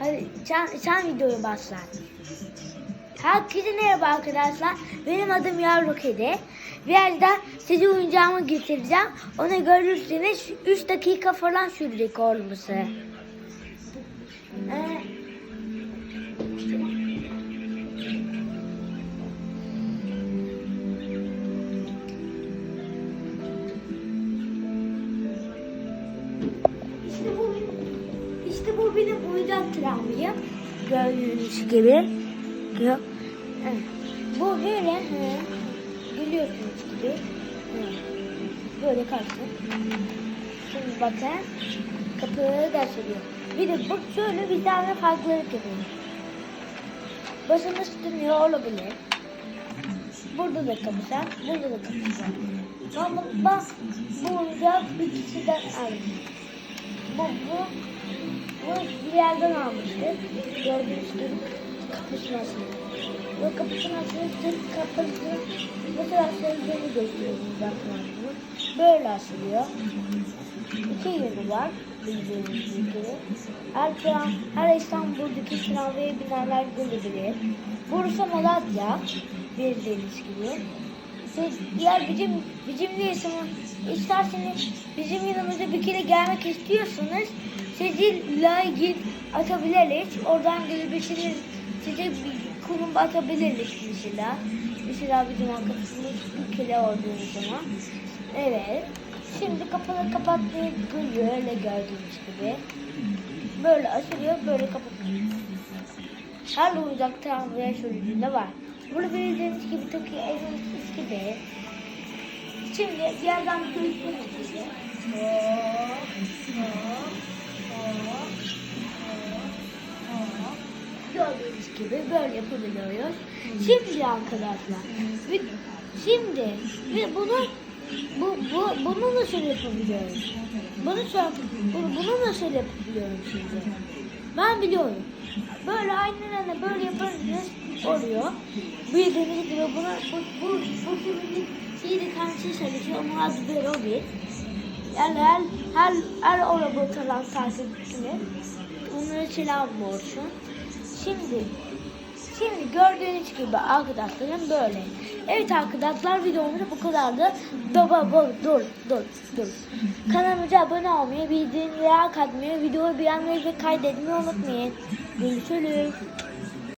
Hadi sen, sen videoyu başla. Herkese merhaba arkadaşlar. Benim adım Yavru Kedi. Birazdan size oyuncağımı getireceğim. Onu görürseniz 3 dakika falan sürecek olması. İşte bu benim oyuncak tramvayım. Gördüğünüz gibi. Gö- Evet. Bu böyle hı, gülüyorsunuz gibi. Böyle kalsın. Şimdi bakın. Kapıları da açılıyor. Bir de bak şöyle bir tane farklılık yapıyor. Başımız tutmuyor olabilir. Burada da kapı var. Burada da kapı var. Ama bak bu oyuncak ikisinden ayrı. Bu, bu, bu bir yerden almıştık. Gördüğünüz gibi açıyor. Bu kapısını açıyoruz, kapısını mesela sevdiğini gösteriyoruz bakın. Böyle açılıyor. İki yönü var bildiğiniz gibi. Tram, her İstanbul'daki tramvaya binenler bilir. Bursa Malatya bildiğiniz gibi. Siz diğer bizim bizim değilsiniz. İsterseniz bizim yanımıza bir kere gelmek istiyorsanız sizi like atabiliriz. Oradan gelebilirsiniz. Size bir konum atabiliriz mesela. Mesela bizim arkadaşımız bir kere olduğu zaman. Evet. Şimdi kapalı kapattığı böyle gördüğünüz gibi. Böyle açılıyor, böyle kapatıyor. Her oyuncak tramvaya sürücüğünde var. Burada bildiğiniz gibi Tokyo Events gibi. Şimdi bir yerden bir görüşmek üzere. Hop. Gördüğünüz gibi böyle yapabiliyoruz. Şimdi arkadaşlar, şimdi ve bunu bu, bu bunu nasıl yapabiliyoruz? Bunu bunu, bunu nasıl yapabiliyorum şimdi? Ben biliyorum. Böyle aynen öyle böyle yaparsanız oluyor. Bildiğiniz gibi buna bu bu bu şeyi de kendisi çalışıyor ama adı bir o bir. Yani her her her o robotların takipçisini onlara selam olsun. Şimdi Şimdi gördüğünüz gibi arkadaşlarım böyle. Evet arkadaşlar videomuz bu kadardı. Dur, dur, dur, dur, dur. Kanalımıza abone olmayı, bildirimleri atmayı, videoyu beğenmeyi ve kaydetmeyi unutmayın. Görüşürüz.